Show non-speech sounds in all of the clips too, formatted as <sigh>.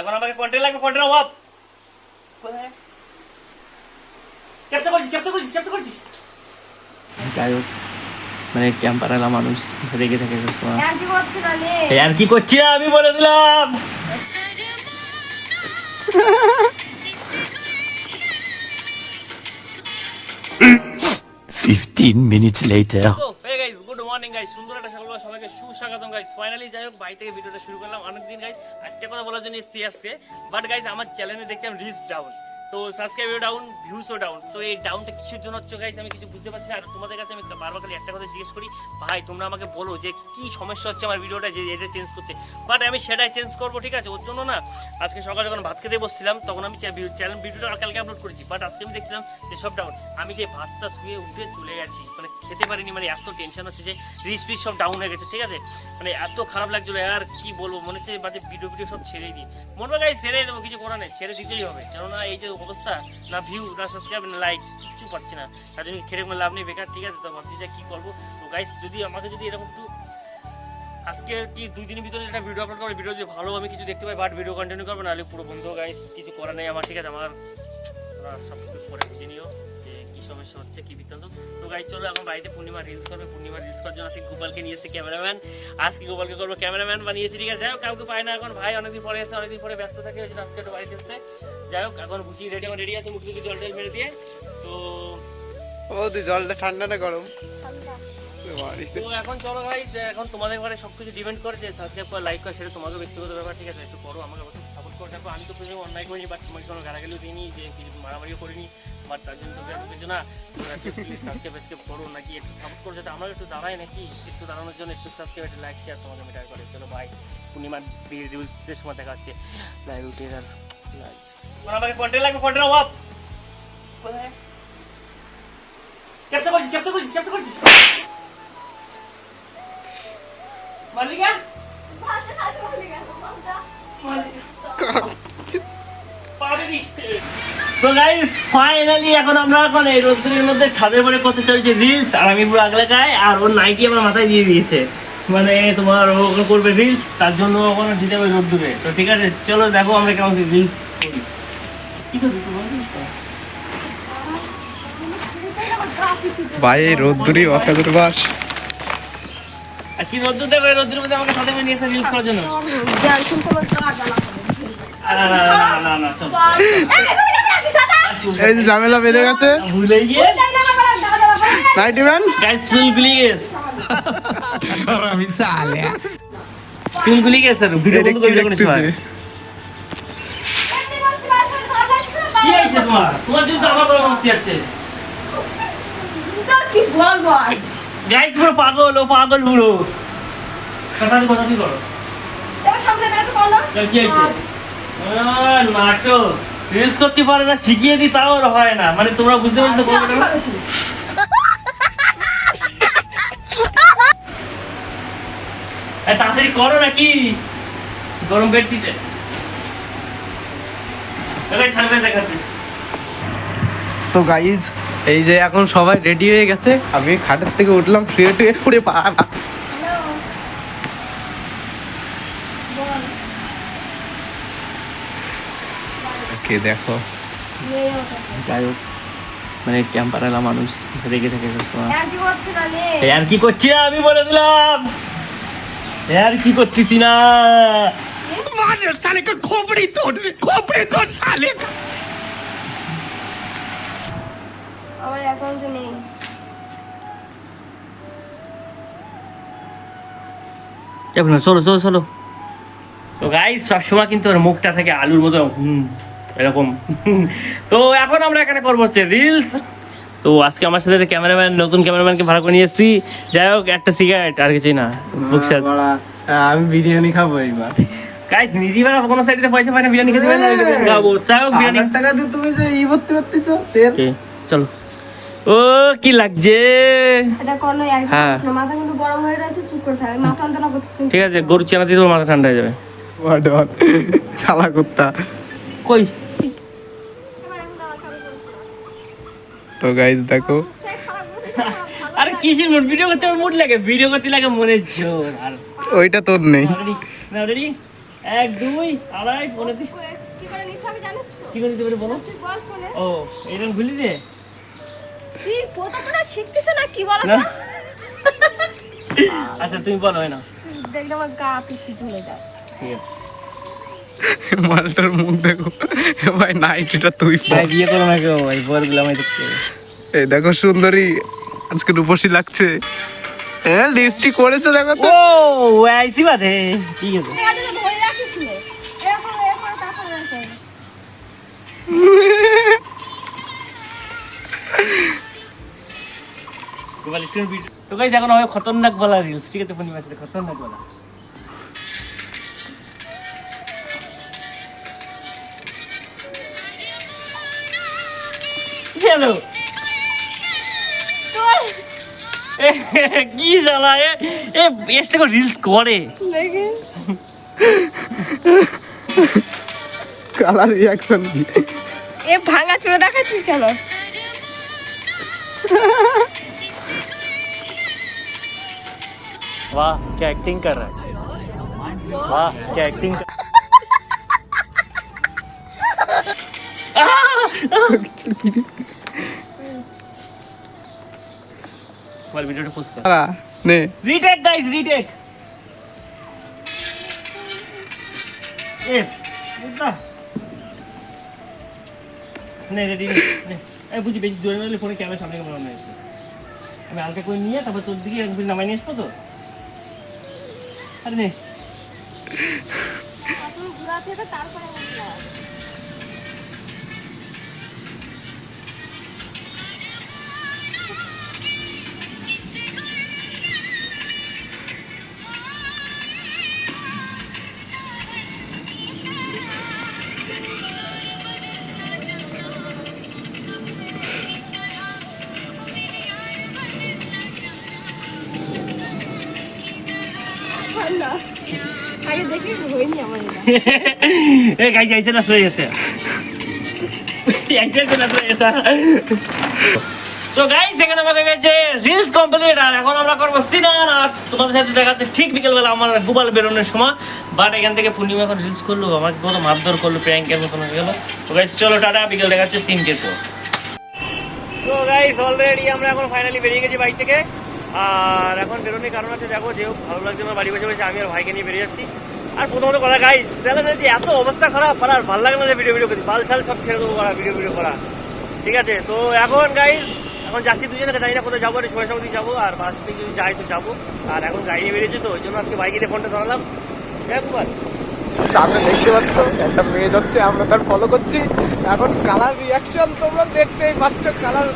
এখন আমাকে কন্টেন্ট লাগবে কন্টেন্ট অভাব ক্যাপচার করছিস ক্যাপচার করছিস ক্যাপচার করছিস? যাই হোক মানে ক্যাম্পারালা মানুষ রেগে থাকে আর কি করছে তাহলে এই আর কি করছি না আমি বলে দিলাম। Fifteen minutes later. Morning guys সুন্দর একটা সকালবেলা সবাইকে সুস্বাগতম গাইস ফাইনালি যাই হোক, বাড়ি থেকে ভিডিওটা শুরু করলাম। অনেকদিন গাইস একটা কথা বলার জন্য এসছি আজকে। বাট গাইস আমার চ্যানেলে দেখলাম রিস্ক ডাউন তো সাবস্ক্রাইবার ডাউন ভিউসও ডাউন তো এই ডাউনটা কিসের জন্য হচ্ছে গাইস আমি কিছু বুঝতে পারছি না। আর তোমাদের কাছে আমি বারবার খালি একটা কথা জিজ্ঞেস করি, ভাই, তোমরা আমাকে বলো যে কি সমস্যা হচ্ছে আমার ভিডিওটা যে এটা চেঞ্জ করতে। বাট আমি সেটাই চেঞ্জ করব, ঠিক আছে? ওর জন্য না, আজকে সকালে যখন ভাত খেতে বসছিলাম, তখন আমি চ্যানেল ভিডিওটা কালকে আপলোড করেছি। বাট আজকে আমি দেখছিলাম যে সব ডাউন আমি সেই ভাতটা ধুয়ে উঠে চলে গেছি মানে খেতে পারিনি মানে এত টেনশন হচ্ছে যে রিচ পিস সব ডাউন হয়ে গেছে, ঠিক আছে? মানে এত খারাপ লাগছিল, আর কি বলব? মনে হচ্ছে বাজে ভিডিও ভিডিও সব ছেড়েই দিই। মনে হয় ছেড়ে দেবো, কিছু করার নেই। ছেড়ে দিতেই হবে। কেননা এই যে অবস্থা? না ভিউ না সাবস্ক্রাইব না লাইক কিচ্ছু পাচ্ছে না। তার জন্য খেলে কোনো লাভ নেই, বেকার, ঠিক আছে, তো ভাবছি যে কী করব। তো গাইস যদি আমাকে যদি এরকম একটু আজকে কি দুই দিনের ভিতরে একটা ভিডিও আপলোড করব ভিডিও যদি ভালো আমি কিছু দেখতে পাই বাট ভিডিও কন্টিনিউ করব, নাহলে পুরো বন্ধু গাইস কিছু করা নেই আমার, ঠিক আছে, আমার সব কিছু করে বুঝে নিও। সমস্যা হচ্ছে কি বৃত্তান্ত? তো গাই চলো এখন বাড়িতে পূর্ণিমা রিলস করবে। পূর্ণিমা রিলস করার জন্য আজকে গোপালকে নিয়ে এসেছে ক্যামেরাম্যান আজকে গোপালকে করব ক্যামেরাম্যান বানিয়েছি ঠিক আছে? যাই হোক কাউকে পায় না এখন। ভাই অনেকদিন পরে এসে অনেকদিন পরে ব্যস্ত থাকে ওই জন্য আজকে একটু বাড়িতে এসছে। যাই হোক এখন বুঝি রেডি এখন রেডি আছে মুখ টুকি জল টল মেরে দিয়ে। তো ও তুই জলটা ঠান্ডা না গরম? তো এখন চলো ভাই যে এখন তোমাদের ঘরে সবকিছু ডিপেন্ড করে যে সাবস্ক্রাইব করা লাইক করে সেটা তোমাদের ব্যক্তিগত ব্যাপার ঠিক আছে? একটু করো আমাকে দেখো আমি তো প্রথমে অন্যায় করিনি বাট তোমাকে কোনো গালাগালিও দিইনি যে কিছু মারামারিও করিনি বাট তার জন্য এত কিছু না। প্লিজ সাবস্ক্রাইব সাবস্ক্রাইব করো নাকি একটু সাপোর্ট করো যাতে আমরা একটু দাঁড়াই নাকি একটু দাঁড়ানোর জন্য একটু সাবস্ক্রাইব একটা লাইক শেয়ার তোমাদের মেটার করে। চলো ভাই পূর্ণিমার রিলসের সময় দেখা হচ্ছে। লাইভ উঠে আর আমাকে লাগবে অভাব। ক্যাপচার করছিস ক্যাপচার করছিস ক্যাপচার করছিস? মালিকা গেল ভাষা তো গাইস ফাইনালি এখন আমরা এখন এই রোদ্দুরের মধ্যে ছাদের পরে করতে চলছে রিলস আর আমি পুরো আগলে গায়ে আর ওর নাইটি আমার মাথায় দিয়ে দিয়েছে। মানে তোমার ও করবে রিলস তার জন্য ওখানে দিতে হবে রোদ্দুরে তো ঠিক আছে চলো দেখো আমরা কেমন রিলস করি। কি ভাই এই রোদ্দুরি অকাজের বাস আর কি রোদ্দুর দেবে? রোদ্দুরের মধ্যে আমাকে সাথে নিয়ে এসে রিলস করার জন্য। এই চুল যে ঝামেলা বেঁধে গেছে। ভুলে গিয়ে। গাইস গেছে। চুলগুলি গেছে ভিডিও বন্ধ করে লাগছে না কি হয়েছে তোমার? তোমার জন্য আমার বড় মারতে যাচ্ছে কি বলব গাইস পুরো পাগল ও পাগল পুরো। কথা কথা কি করো? সামনে বেরোতে পারল? কি হয়েছে? আহ, নাটক। রিলস করতে পারে না শিখিয়ে দিই তাও ওর হয় না। মানে তোমরা বুঝতে পারছ তো আচ্ছা, কি? এ, তাড়াতাড়ি করো নাকি? গরম সামনে দেখাচ্ছে। তো গাইজ এই যে এখন সবাই রেডি হয়ে গেছে আমি খাটের থেকে উঠলাম শুয়ে টুয়ে পুড়ে পা না হ্যালো বল কে দেখো। যাই হোক মানে ক্যাম্পারালা মানুষ রেগে থাকে আর কি করছে আর কি করছি না আমি বলে দিলাম। আর কি করতেছি না। আমার অ্যাকাউন্টে নেই। এখন চলো চলো চলো। তো সবসময় কিন্তু ওর মুখটা থাকে আলুর মতো। হুম। এরকম। <laughs> তো এখন আমরা এখানে করব হচ্ছে রিলস তো আজকে আমার সাথে ক্যামেরাম্যান নতুন ক্যামেরাম্যানকে ভাড়া করে নিয়ে এসেছি। যাই হোক একটা সিগারেট আর কিছুই না। আমি বিরিয়ানি খাব এইবার। গাইস নিজে বেলা কোনো সাইডে পয়সা পায় না বিরিয়ানি খেতে পারে না খাব। যাই হোক বিরিয়ানি টাকা দিয়ে তুমি যে ই ভর্তি করতেছো তেল? চলো। ও কি লাগছে? হ্যাঁ। মাথা কিন্তু গরম হয়ে রয়েছে চুপ করে থাকে। মাথা যন্ত্রণা করতেছে ঠিক আছে গরু চেনা দিয়ে তোমার মাথা ঠান্ডা হয়ে যাবে। শালা কুত্তা। কই এবার এখন দাওয়া চালু করছি। তো গাইজ দেখো। আরে কিসের মুড ভিডিও করতে আমার মুড লাগে। ভিডিও করতে লাগে মনে জোর। আর ওইটা তোর নেই। রেডি না রেডি এক দুই আড়াই তিন কি করে নিতে হবে জানিস তো কি করে দিতে পারি বলো? ও এরকম ভুলি দে তুই প্রথমটা শিখতেছে না কি বলো? না। আচ্ছা তুমি বলো হয় না। দেখলে আমার গা ঝুলে যায়। ঠিক আছে। মালটার মুখ দেখো। ভাই তুই বিয়ে করো না কেউ ভাই এই দেখো সুন্দরী আজকে রূপসী লাগছে। লিপস্টিক করেছে দেখো তো। ও আইসি বাদে। তো গাইজ এখন খতরনাক বলা রিলস ঠিক আছে খতরনাক বলা। হ্যালো কি শালা এ এ এসে করে রিলস করে দেখে কালার রিয়াকশন কি এ ভাঙা চুড়ে দেখাচ্ছিস কেন वाह क्या एक्टिंग कर रहा है वाह क्या एक्टिंग कर বল ভিডিওটা পোস্ট কর। নে। রিটেক গাইস রিটেক এ বুঝলা? নে রেডি নে এই বুঝি বেশি জোরে মারলে ফোনে ক্যামেরা সামনে ক্যামেরা না এসে আমি হালকা করে নিয়ে তারপর তোর দিকে একবার নামাই নিয়ে আসব তো? আরে নে। তারপরে ए गाइस ऐसे ना सोए थे ऐसे ना सोए था তো গাইস এখানে আমাদের কাছে রিলস কমপ্লিট আর এখন আমরা করবো সিনান আর তোমাদের সাথে দেখাচ্ছে ঠিক বিকেলবেলা আমার গোপাল বেরোনোর সময় বাট এখান থেকে পূর্ণিমা এখন রিলস করলো আমাকে কত মারধর করলো প্র্যাঙ্কের মতন হয়ে গেলো তো গাইস চলো টাটা বিকেল দেখাচ্ছে তিনটে তো তো গাইস অলরেডি আমরা এখন ফাইনালি বেরিয়ে গেছি বাইক থেকে আর এখন বেরোনোর কারণ আছে দেখো যেহেতু ভালো লাগছে আমার বাড়ি বসে বসে আমি আর ভাইকে নিয়ে বেরিয়ে যাচ্ছি। আর প্রথমত কথা গাইস চ্যালেঞ্জে যে এত অবস্থা খারাপ আর ভালো লাগে না যে ভিডিও ভিডিও করি। বাল ছাল সব ছেড়ে দেবো করা ভিডিও ভিডিও করা। ঠিক আছে? তো এখন গাইস এখন যাচ্ছি দুজনে জানি না কোথায় যাব আর ছয় সঙ্গে যাব আর বাস থেকে যদি যাই তো যাব। আর এখন গাড়ি নিয়ে বেরিয়েছি তো ওই জন্য আজকে বাইকে দিয়ে ফোনটা ধরালাম। একবার সামনে দেখতে পাচ্ছ একটা মেয়ে যাচ্ছে আমরা তার ফলো করছি। এখন কালার রিয়াকশন তোমরা দেখতেই পাচ্ছ কালার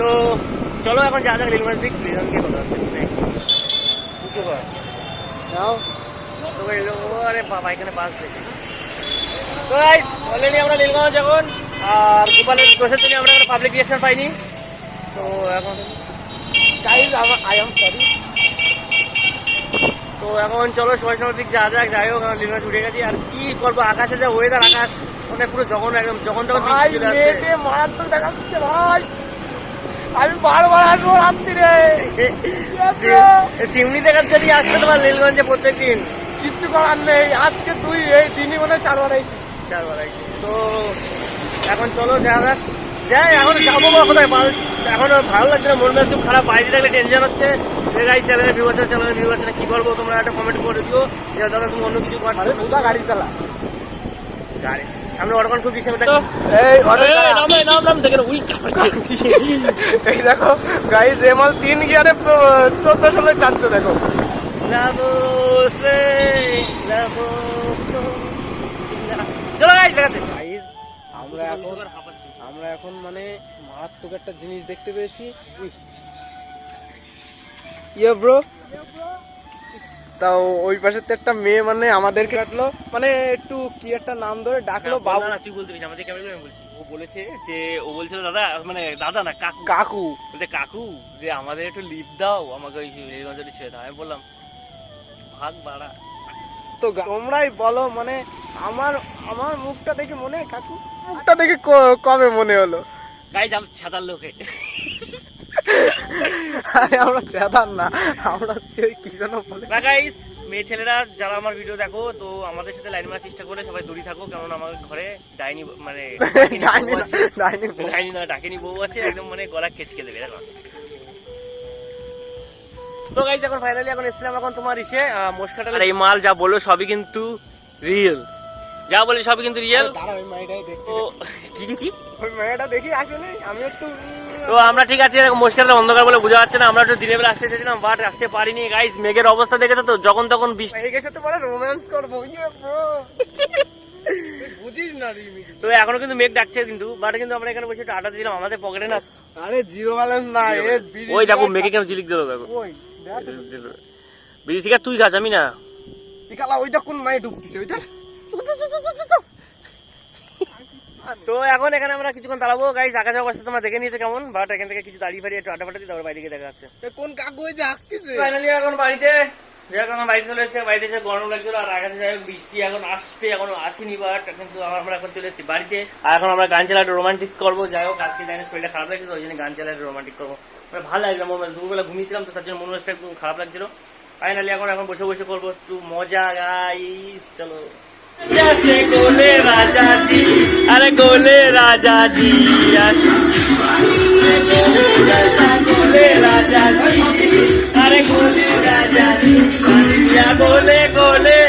তো চলো এখন যা যাক রেলওয়ে দিক প্রিজনকে কথা বুঝতে তো এই আরে বাবা এখানে বাস দেখি। তো গাইস অলরেডি আমরা নীলগঞ্জ এখন আর গোপালের দোষের জন্য আমরা কোনো পাবলিক রিয়াকশন পাইনি। তো এখন গাইজ আই এম সরি তো এখন চলো সবাই সবার দিক যা যাক যাই হোক আমরা নীলগঞ্জ উঠে গেছি। আর কি করব আকাশে যা ওয়েদার আকাশ মানে পুরো যখন একদম মেয়েটে মারাত্মক দেখাচ্ছে ভাই। আমি বারবার আসব রাত্রিরে সিমনি দেখার যদি আসবে তোমার নীলগঞ্জে প্রত্যেক দিন কিচ্ছু করার নেই। আজকে তুই এই দিনই মনে চারবার আইছিস চারবার আগে। তো এখন চলো দেখা যাই এখন যাব বা কোথায়? এখন ভালো লাগছে না মন খুব খারাপ। বাইরে থাকলে টেনশন হচ্ছে। চ্যানেলে ভিউ আছে চ্যানেলে ভিউ আছে কি করব তোমরা একটা কমেন্ট করে দিও। যে দাদা তুমি অন্য কিছু করছ গাড়ি চালা। গাড়ি। সামনে খুব এই নামে নাম নাম দেখেন উই কাঁপছে <laughs> এই দেখো গাইজ এমল তিন গিয়ারে চোদ্দ ষোলো টানছে দেখো। সে চলো গাইস দেখাতে আমরা এখন আমরা এখন মানে মারাত্মক একটা জিনিস দেখতে পেয়েছি। ইয়ে ব্রো তাও ওই পাশে তো একটা মেয়ে মানে আমাদেরকে ডাকলো মানে একটু কি একটা নাম ধরে ডাকলো বাবু। তুই বলতে পারিস আমাদের ক্যামেরা আমি বলছি। ও বলেছে যে ও বলছিল দাদা মানে দাদা না কাকু। কাকু। বলছে কাকু যে আমাদের একটু লিপ দাও আমাকে ওই রেলগঞ্জে ছেড়ে দাও। আমি বললাম ভাগ বাড়া। তো তোমরাই বলো মানে আমার আমার মুখটা দেখে মনে হয় কাকু? মুখটা দেখে কবে মনে হলো? গাইজ আমি ছাতার লোকে। আমরা চেতার না আমরা হচ্ছে ওই কি যেন বলে। না গাইস মেয়ে ছেলেরা যারা আমার ভিডিও দেখো তো আমাদের সাথে লাইন মারার চেষ্টা করে সবাই দূরে থাকো কারণ আমার ঘরে ডাইনি মানে <laughs> ডাইনি না, ডাইনি ডাইনি না ডাকিনি বউ আছে একদম মানে গলা কেটকে দেবে দেখো। তো গাইজ এখন ফাইনালি এখন এসেছিলাম এখন তোমার ইসে মোশকাটার এই মাল যা বলো সবই কিন্তু রিয়েল যা বলে সবই কিন্তু রিয়েল দাঁড়া ওই মেয়েটাই দেখি। কি কি কি? ওই মেয়েটা দেখি আসলে আমি একটু তো আমরা ঠিক আছে মোশকাটা অন্ধকার বলে বোঝা যাচ্ছে না। আমরা একটু দিনের বেলা আসতে চেয়েছিলাম বাট আসতে পারিনি গাইজ মেঘের অবস্থা দেখেছ তো? যখন তখন বৃষ্টি সাথে পরে রোম্যান্স করব। ইয়ে ব্রো বুঝিস না রিমি তো এখনও কিন্তু মেঘ ডাকছে কিন্তু বাট কিন্তু আমরা এখানে বসে একটু আটা দিলাম আমাদের পকেটে না আরে জিরো ব্যালেন্স না ওই দেখো মেঘে কেমন ঝিলিক দিল দেখো। বিড়ি সিগারেট তুই খাস আমি না। ওইটা কোন মায়ে ঢুকতেছে ওইটা তো এখন এখানে আমরা কিছুক্ষণ দাঁড়াবো। গাইজ আকাশ অবস্থা তোমরা দেখে নিয়েছো কেমন? বাট এখান থেকে কিছু দাঁড়িয়ে ফাড়িয়ে একটু আটা ফাটা বাইরে দেখা যাচ্ছে কোন কাকু ওই যে আঁকতেছে ফাইনালি এখন বাড়িতে এখন বাড়িতে চলে এসেছে বাড়িতে এসে গরম লাগছিল আর আকাশে যাই বৃষ্টি এখন আসবে এখন আসেনি বাট কিন্তু আমরা এখন চলে এসেছি বাড়িতে। আর এখন আমরা গান চালা রোমান্টিক করব যাই হোক আজকে জানি শরীরটা খারাপ লাগছে ওই জন্য গান চালা রোমান্টিক করব। মানে ভালো লাগল মনে দুপুরবেলা ঘুমিয়েছিলাম তো তার জন্য মনে হচ্ছে একটু খারাপ লাগছিল। ফাইনালি এখন এখন বসে বসে করব একটু মজা গাইস চলো। আরে গোলে রাজা জিয়া গোলে রাজা আরে গোলে রাজা জিয়া বলে গোলে